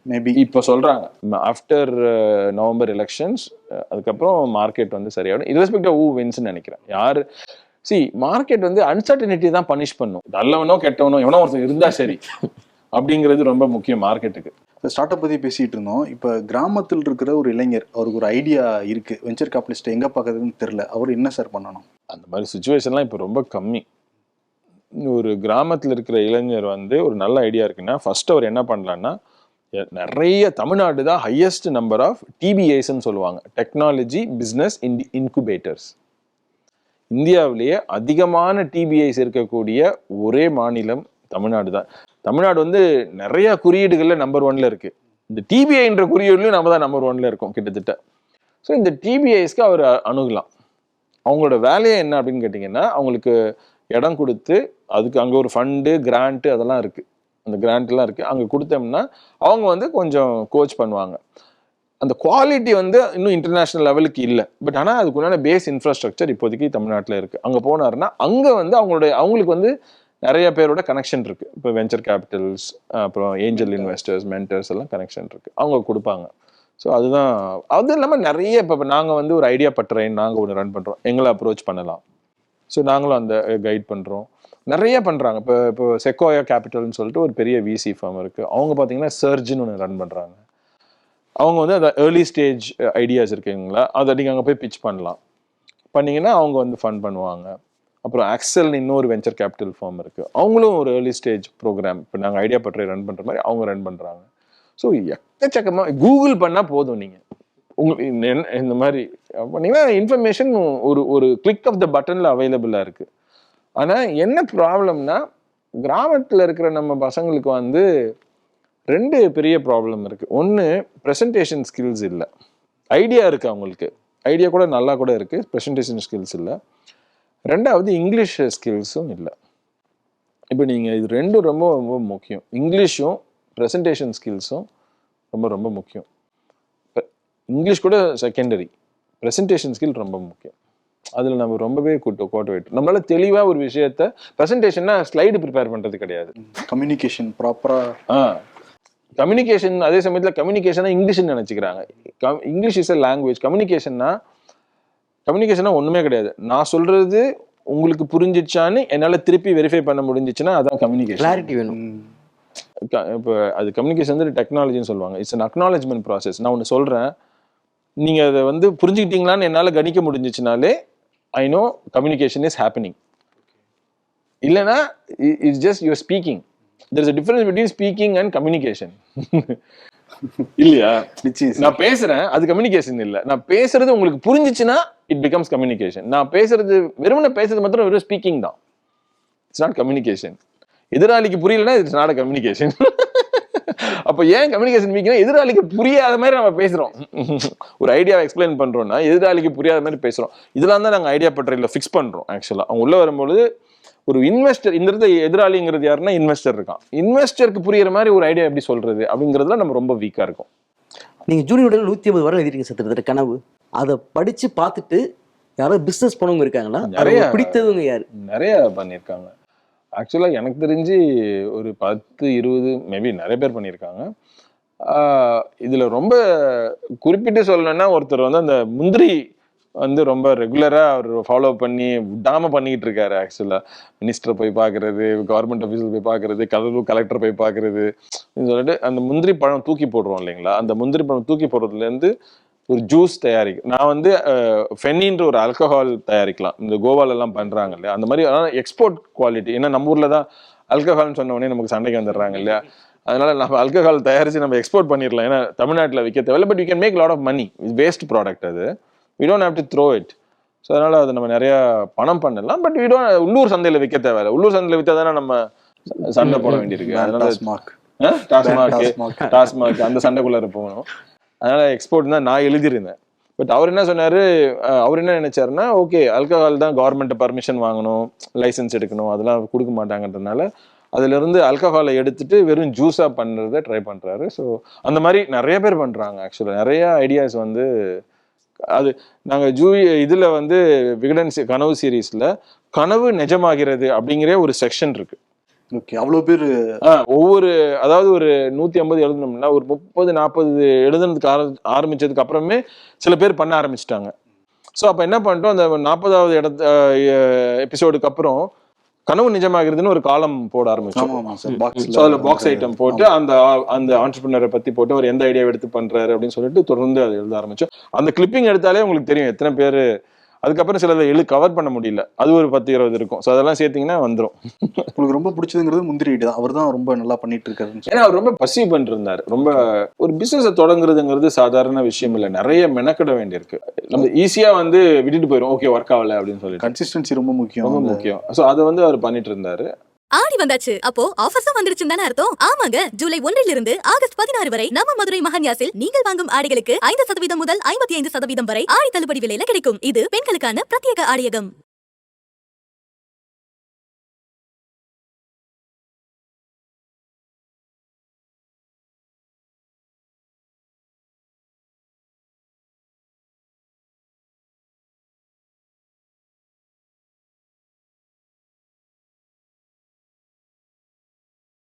மேபி இப்போ சொல்றாங்க. ஆஃப்டர் நவம்பர் எலெக்ஷன்ஸ் அதுக்கப்புறம் மார்க்கெட் வந்து சரியாயிடும். Of who வின்ஸ்னு நினைக்கிறேன். யாரு? சி மார்க்கெட் வந்து அன்சர்டனிட்டி தான் பனிஷ் பண்ணும். நல்லவனோ கெட்டவனோ எவனோ ஒருத்தன் இருந்தா சரி. அப்படிங்கிறது ரொம்ப முக்கியம் மார்க்கெட்டுக்கு ஸ்டார்ட் அப் பத்தி பேசிட்டு இருந்தோம். இப்ப கிராமத்தில் இருக்கிற ஒரு இளைஞர் அவருக்கு ஒரு ஐடியா இருக்கு. வெஞ்சர் கேபிட்டலிஸ்ட் எங்க பார்க்கறதுன்னு தெரியல. அவர் என்ன சார் பண்ணணும்? அந்த மாதிரி சுச்சுவேஷன்லாம் இப்போ ரொம்ப கம்மி. ஒரு கிராமத்தில் இருக்கிற இளைஞர் வந்து ஒரு நல்ல ஐடியா இருக்குன்னா ஃபர்ஸ்ட் அவர் என்ன பண்ணலான்னா நிறைய தமிழ்நாடு தான் ஹையஸ்ட் நம்பர் ஆஃப் டிபிஐஸ்ன்னு சொல்லுவாங்க. டெக்னாலஜி பிஸ்னஸ் இன் இன்குபேட்டர்ஸ் இந்தியாவிலேயே அதிகமான டிபிஐஸ் இருக்கக்கூடிய ஒரே மாநிலம் தமிழ்நாடு தான். தமிழ்நாடு வந்து நிறைய குறியீடுகளில் நம்பர் ஒன்ல இருக்கு. இந்த டிபிஐன்ற குறியீடுலையும் நம்ம தான் நம்பர் ஒன்ல இருக்கோம் கிட்டத்தட்ட. ஸோ இந்த டிபிஐஸ்க்கு அவர் அணுகலாம். அவங்களோட வேலையை என்ன அப்படின்னு கேட்டிங்கன்னா அவங்களுக்கு இடம் கொடுத்து அதுக்கு அங்கே ஒரு ஃபண்டு கிராண்ட்டு அதெல்லாம் இருக்குது அந்த கிராண்ட்லாம் இருக்குது அங்கே கொடுத்தோம்னா அவங்க வந்து கொஞ்சம் கோச் பண்ணுவாங்க. அந்த குவாலிட்டி வந்து இன்னும் இன்டர்நேஷ்னல் லெவலுக்கு இல்லை. பட் ஆனால் அதுக்குண்டான பேஸ் இன்ஃப்ராஸ்ட்ரக்சர் இப்போதைக்கு தமிழ்நாட்டில் இருக்குது அங்கே போனாருன்னா அங்கே வந்து அவங்களுடைய அவங்களுக்கு வந்து நிறைய பேரோட கனெக்ஷன் இருக்குது இப்போ வெஞ்சர் கேபிட்டல்ஸ் அப்புறம் ஏஞ்சல் இன்வெஸ்டர்ஸ் மென்டர்ஸ் எல்லாம் கனெக்ஷன் இருக்குது அவங்க கொடுப்பாங்க. ஸோ அதுதான் அது இல்லாமல் நிறைய இப்போ நாங்கள் வந்து ஒரு ஐடியா பட்டுறேன் நாங்கள் ஒன்று ரன் பண்ணுறோம் எங்களை அப்ரோச் பண்ணலாம். ஸோ நாங்களும் அந்த கைட் பண்ணுறோம் நிறைய பண்ணுறாங்க இப்போ இப்போ செக்கோயா கேபிட்டல்னு சொல்லிட்டு ஒரு பெரிய விசி ஃபார்ம் இருக்குது அவங்க பார்த்தீங்கன்னா சர்ஜின்னு ஒன்று ரன் பண்ணுறாங்க அவங்க வந்து அந்த ஏர்லி ஸ்டேஜ் ஐடியாஸ் இருக்குங்களா அதை நீங்கள் அங்கே போய் பிச் பண்ணலாம். பண்ணிங்கன்னா அவங்க வந்து ஃபண்ட் பண்ணுவாங்க. அப்புறம் ஆக்சல்னு இன்னொரு வெஞ்சர் கேபிட்டல் ஃபார்ம் இருக்குது அவங்களும் ஒரு ஏர்லி ஸ்டேஜ் ப்ரோக்ராம் இப்போ நாங்கள் ஐடியா பற்றி ரன் பண்ணுற மாதிரி அவங்க ரன் பண்ணுறாங்க ஸோ எக்கச்சக்கமாக கூகுள் பண்ணால் போதும் நீங்கள் உங்களுக்கு இந்த என்ன- இந்த மாதிரி பண்ணீங்கன்னா இன்ஃபர்மேஷன் ஒரு ஒரு கிளிக் ஆஃப் த பட்டனில் அவைலபிளாக இருக்குது ஆனால் என்ன ப்ராப்ளம்னா கிராமத்தில் இருக்கிற நம்ம பசங்களுக்கு வந்து ரெண்டு பெரிய ப்ராப்ளம் இருக்குது ஒன்று ப்ரெசன்டேஷன் ஸ்கில்ஸ் இல்லை. ஐடியா இருக்குது அவங்களுக்கு. ஐடியா கூட நல்லா கூட இருக்குது ப்ரெசன்டேஷன் ஸ்கில்ஸ் இல்லை. ரெண்டாவது இங்கிலீஷ் ஸ்கில்ஸும் இல்லை. இப்போ நீங்கள் இது ரெண்டும் ரொம்ப ரொம்ப முக்கியம். இங்கிலீஷும் ப்ரெசன்டேஷன் ஸ்கில்ஸும் ரொம்ப ரொம்ப முக்கியம். இங்கிலீஷ் கூட செகண்டரி ப்ரெசன்டேஷன் ஸ்கில் ரொம்ப முக்கியம். அதில் நம்ம ரொம்பவே கூட்டு கோட்டை விட்டு நம்மளால தெளிவாக ஒரு விஷயத்த ப்ரெசன்டேஷன்னா ஸ்லைடு ப்ரிப்பேர் பண்ணுறது கிடையாது. கம்யூனிகேஷன் ப்ராப்பரா ஆ. கம்யூனிகேஷன் அதே சமயத்தில் கம்யூனிகேஷனை இங்கிலீஷ்னு நினச்சிக்கிறாங்க. இங்கிலீஷ் இஸ் அ லாங்குவேஜ் கம்யூனிகேஷன்னா கம்யூனிகேஷனா ஒண்ணுமே கிடையாது. நான் சொல்றது உங்களுக்கு புரிஞ்சிச்சான்னு என்னால திருப்பி வெரிஃபை பண்ண முடிஞ்சிச்சுன்னா அதான் கம்யூனிகேஷன் கிளாரிட்டி வேணும். இப்போ அது கம்யூனிகேஷன் வந்து டெக்னாலஜின்னு சொல்லுவாங்க. இட்ஸ் an acknowledgement ப்ராசஸ் நான் ஒன்று சொல்கிறேன் நீங்கள் அதை வந்து புரிஞ்சுக்கிட்டீங்களான்னு என்னால் கணிக்க முடிஞ்சிச்சுனாலே I know communication is happening இல்லைன்னா it's just your speaking there is a difference between speaking and communication இல்லையா. நான் பேசுறேன் அது கம்யூனிகேஷன் இல்ல. நான் பேசுறது உங்களுக்கு புரிஞ்சிச்சுன்னா இட் பிகம்ஸ் கம்யூனிகேஷன் நான் பேசுறது வெறுமனே பேசுறது மாத்திரம் வெறும் ஸ்பீக்கிங் தான். இட்ஸ் நாட் கம்யூனிகேஷன் எதிராளிக்கு புரியலன்னா இட்ஸ் நாட் கம்யூனிகேஷன் அப்ப ஏன் கம்யூனிகேஷன் வீக்னா எதிராளிக்கு புரியாத மாதிரி நம்ம பேசுறோம். ஒரு ஐடியாவை எக்ஸ்பிளைன் பண்றோம்னா எதிராளிக்கு புரியாத மாதிரி பேசுறோம். இதெல்லாம் தான் நாங்க ஐடியா பட்டறையில் ஃபிக்ஸ் பண்றோம் ஆக்சுவலா அவங்க உள்ள வரும்பொழுது ஒரு இன்வெஸ்டர் இந்த இடத்துல எதிராளிங்கிறது யாருன்னா இன்வெஸ்டர் இருக்கான். இன்வெஸ்டருக்கு புரியுற மாதிரி ஒரு ஐடியா எப்படி சொல்றது அப்படிங்கிறதுல நம்ம ரொம்ப வீக்கா இருக்கும். நீங்க ஜூனியர் நூத்தி ஐம்பது வரம் எழுதிருக்கீங்க சார் கிட்டத்தட்ட கனவு. அதை படிச்சு பார்த்துட்டு யாராவது பிசினஸ் பண்ணவங்க இருக்காங்களா? நிறைய. நிறைய பிடித்தவங்க யாரு? நிறைய பண்ணியிருக்காங்க. ஆக்சுவலாக எனக்கு தெரிஞ்சு ஒரு பத்து இருபது மேபி நிறைய பேர் பண்ணியிருக்காங்க. இதில் ரொம்ப குறிப்பிட்டு சொல்லணும்னா ஒருத்தர் வந்து அந்த முந்திரி வந்து ரொம்ப ரெகுலராக அவர் ஃபாலோ பண்ணி விடாமல் பண்ணிக்கிட்டு இருக்காரு ஆக்சுவலாக மினிஸ்டரை போய் பார்க்குறது கவர்மெண்ட் ஆஃபீஸில் போய் பார்க்கறது கடலூர் கலெக்டர் போய் பார்க்குறது சொல்லிட்டு அந்த முந்திரி பழம் தூக்கி போடுறோம் இல்லைங்களா? அந்த முந்திரி பழம் தூக்கி போடுறதுலேருந்து ஒரு ஜூஸ் தயாரிக்கும் நான் வந்து ஃபென்னின்ற ஒரு ஆல்கஹால் தயாரிக்கலாம். இந்த கோவால எல்லாம் பண்றாங்க இல்லையா? அந்த மாதிரி எக்ஸ்போர்ட் குவாலிட்டி ஏன்னா நம்ம ஊர்ல தான் ஆல்கஹால்னு சொன்ன உடனே நமக்கு சண்டைக்கு வந்துடுறாங்க இல்லையா? அதனால நம்ம ஆல்கஹால் தயாரிச்சு நம்ம எக்ஸ்போர்ட் பண்ணிடலாம். ஏன்னா தமிழ்நாட்டில் விற்க தேவையில்ல. But you can make lot of money waste product அது. We don't have to throw it so அதனால அது நம்ம நிறைய பணம் பண்ணலாம். பட் வி டோன்ட் உள்ளூர் சந்தையில் விற்க தேவையில்ல. உள்ளூர் சந்தையில் விற்றா தானே நம்ம சண்டை போட வேண்டியிருக்கு. அதனால டாஸ்மாக் டாஸ்மாக் டாஸ்மாக். அந்த சண்டைக்குள்ளார போகணும். அதனால் எக்ஸ்போர்ட் தான் நான் எழுதியிருந்தேன். பட் அவர் என்ன சொன்னார் அவர் என்ன நினைச்சாருன்னா ஓகே ஆல்கஹால் தான் கவர்மெண்ட் பர்மிஷன் வாங்கணும் லைசென்ஸ் எடுக்கணும் அதெல்லாம் கொடுக்க மாட்டாங்கன்றதுனால அதுலேருந்து அல்கஹாலை ஆல்கஹாலை எடுத்துட்டு வெறும் ஜூஸாக பண்ணுறத ட்ரை பண்ணுறாரு ஸோ அந்த மாதிரி நிறைய பேர் பண்ணுறாங்க ஆக்சுவலாக நிறைய ஐடியாஸ் வந்து அது நாங்கள் ஜூ இதில் வந்து விகடன் கனவு சீரீஸில் கனவு நிஜமாகிறது அப்படிங்கிற ஒரு செக்ஷன் இருக்குது ஓகே பேர் ஒவ்வொரு அதாவது ஒரு நூத்தி ஐம்பது எழுதணும்னா ஒரு முப்பது நாற்பது எழுதுனதுக்கு ஆர- ஆரம்பிச்சதுக்கு அப்புறமே சில பேர் பண்ண ஆரம்பிச்சிட்டாங்க. ஸோ அப்போ என்ன பண்ணிட்டோம் அந்த நாற்பதாவது இடத்து எபிசோடுக்கு அப்புறம் கனவு நிஜமாகிறதுன்னு ஒரு காலம் போட ஆரம்பிச்சோம். அதில் பாக்ஸ் ஐட்டம் போட்டு அந்த அந்த ஆண்டர்பிரினரை பத்தி போட்டு அவர் எந்த ஐடியா எடுத்து பண்றாரு அப்படின்னு சொல்லிட்டு தொடர்ந்து அதை எழுத ஆரம்பிச்சோம். அந்த கிளிப்பிங் எடுத்தாலே உங்களுக்கு தெரியும் எத்தனை பேர் அதுக்கப்புறம் சிலதை எழு கவர் பண்ண முடியல. அது ஒரு பத்து இருபது இருக்கும். ஸோ அதெல்லாம் சேர்த்தீங்கன்னா வந்துடும் உங்களுக்கு ரொம்ப பிடிச்சதுங்கிறது முந்திரி தான். அவர் தான் ரொம்ப நல்லா பண்ணிட்டு இருக்காருன்னு ஏன்னா அவர் ரொம்ப பசிவ் பண்ணிட்டு இருந்தாரு ரொம்ப ஒரு பிசினஸ் தொடங்குறதுங்கிறது சாதாரண விஷயம் இல்லை. நிறைய மெனக்கிட வேண்டியிருக்கு. நம்ம ஈஸியா வந்து விட்டுட்டு போயிடும் ஓகே ஒர்க் ஆகல அப்படின்னு சொல்லிட்டு. கன்சிஸ்டன்சி ரொம்ப முக்கியம். ரொம்ப முக்கியம். ஸோ அதை வந்து அவர் பண்ணிட்டு இருந்தாரு ஆடி வந்தாச்சு. அப்போ ஆஃபர்ஸும் வந்துருச்சுன்னு தானே அர்த்தம்? ஆமாங்க. ஜூலை ஒன்றில் இருந்து ஆகஸ்ட் பதினாறு வரை நம்ம மதுரை மகன்யாசில் நீங்கள் வாங்கும் ஆடைகளுக்கு ஐந்து சதவீதம் முதல் ஐம்பத்தி ஐந்து சதவீதம் வரை ஆடி தள்ளுபடி விலையில கிடைக்கும். இது பெண்களுக்கான பிரத்யேக ஆடியகம்.